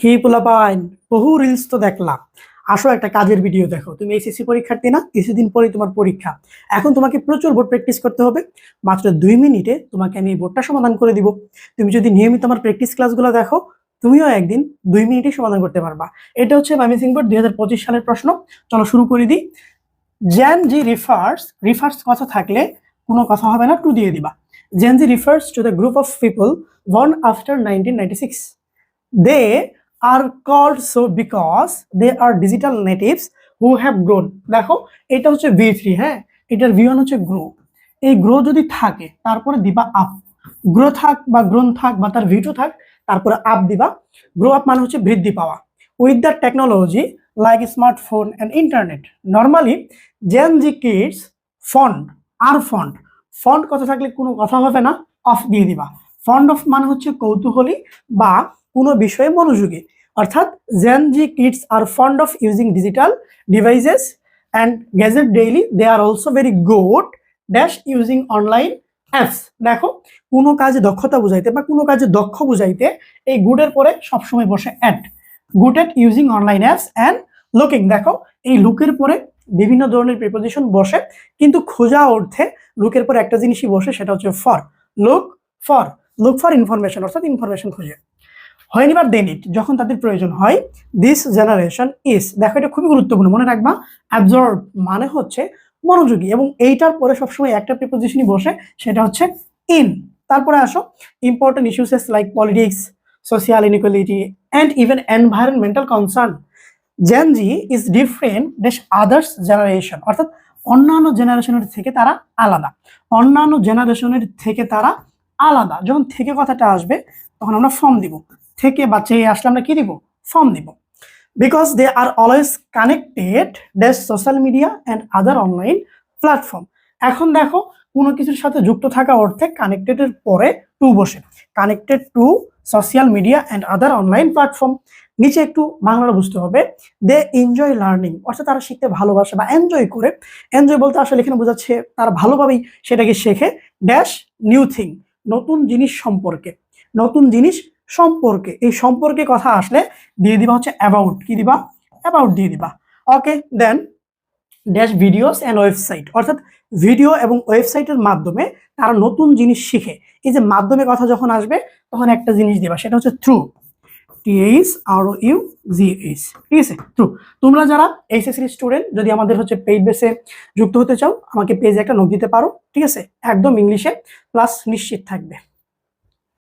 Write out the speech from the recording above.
কি পোলাপাইন বহু রিলস তো দেখলাম। আসো একটা কাজের ভিডিও দেখো। তুমি এসএসসি পরীক্ষার্থী না? কিছুদিন পরেই তোমার পরীক্ষা। এখন তোমাকে প্রচুর বোর্ড প্র্যাকটিস করতে হবে। মাত্র দুই মিনিটে তোমাকে আমি এই বোর্ডটা সমাধান করে দিব। তুমি যদি নিয়মিত আমার প্র্যাকটিস ক্লাসগুলো দেখো, তুমিও একদিন দুই মিনিটে সমাধান করতে পারবা। এটা হচ্ছে মাইমিসিং বোর্ড দুই হাজার পঁচিশ সালের প্রশ্ন। চলো শুরু করে দিই জ্যান জি রিফার্স রিফার্স কথা থাকলে কোনো কথা হবে না টু দিয়ে দিবা। Gen Z refers to the group of people born after 1996 they are called so because they are digital natives who have grown. দেখো, এটা হচ্ছে ভি থ্রি হ্যাঁ? এটার ভি ওয়ান হচ্ছে গ্রো এই গ্রো যদি থাকে, তারপরে দিবা আপ গ্রো থাক বা গ্রোন থাক বা তার ভি টু থাক, তারপরে আপ দিবা। গ্রো আপ মানে হচ্ছে বৃদ্ধি পাওয়া। With the technology like smartphone and internet normally Gen Z kids fond are fond fond কথা থাকলে কোনো কথা হবে না অফ দিয়ে দিবা। ফন্ড অফ মানে হচ্ছে কৌতূহলী বা কোনো বিষয়ে মনোযোগী। অর্থাৎ Gen Z kids are fond of using digital devices and gadget daily they are also very good dash using online apps দেখো, কোনো কাজে দক্ষতা বুঝাইতে বা কোনো কাজে দক্ষ বুঝাইতে এই গুডের পরে সবসময় বসে at good at using online apps and looking দেখো, এই লুকের পরে বিভিন্ন ধরনের প্রিপোজিশন বসে, কিন্তু খোঁজা অর্থে লুকের পরে একটা জিনিসই বসে, সেটা হচ্ছে for look for look for information অর্থাৎ ইনফরমেশন খুঁজে। হয় এবার দেন ইট যখন তাদের প্রয়োজন হয় দিস জেনারেশন ইজ দেখো এটা খুবই গুরুত্বপূর্ণ, মনে রাখবা অ্যাবজর্ব মানে হচ্ছে মনোযোগী, এবং এইটার পরে সবসময় একটা প্রিপোজিশনই বসে, সেটা হচ্ছে ইন তারপরে আসো important issues like politics social inequality and even environmental concern Gen Z is different দেশ আদার্স জেনারেশন অর্থাৎ অন্যান্য জেনারেশনের থেকে তারা আলাদা। অন্যান্য জেনারেশনের থেকে তারা আলাদা। যখন থেকে কথাটা আসবে, তখন আমরা ফর্ম দিব। থেকে বা চেয়ে আসলে আমরা কি দিব? ফর্ম দিব। Because they are always connected দেশ social media and other online platform এখন দেখো, কোনো কিছুর সাথে যুক্ত থাকা অর্থে কানেক্টেডের পরে টু বসে। Connected to social media and other online platform নিচে একটু বাংলাটা বুঝতে হবে। দে এনজয় লার্নিং অর্থাৎ তারা শিখতে ভালোবাসে বা এনজয় করে। এনজয় বলতে আসলে এখানে বোঝাচ্ছে তারা ভালোভাবেই সেটাকে শেখে। ড্যাশ নিউ থিং নতুন জিনিস সম্পর্কে, নতুন জিনিস সম্পর্কে। এই সম্পর্কে কথা আসলে দিয়ে দিবা হচ্ছে অ্যাবাউট কি দিবা? অ্যাবাউট দিয়ে দিবা। Okay then dash videos and website অর্থাৎ ভিডিও এবং ওয়েবসাইটের মাধ্যমে তারা নতুন জিনিস শিখে। এই যে মাধ্যমে কথা যখন আসবে, তখন একটা জিনিস দিবা, সেটা হচ্ছে through T H R U G H ঠিক আছে? ট্রু তোমরা যারা এইচএসসি স্টুডেন্ট যদি আমাদের হচ্ছে পেইড বেসে যুক্ত হতে চাও, আমাকে পেজে একটা নোট দিতে পারো, ঠিক আছে? একদম ইংলিশে প্লাস নিশ্চিত থাকবে।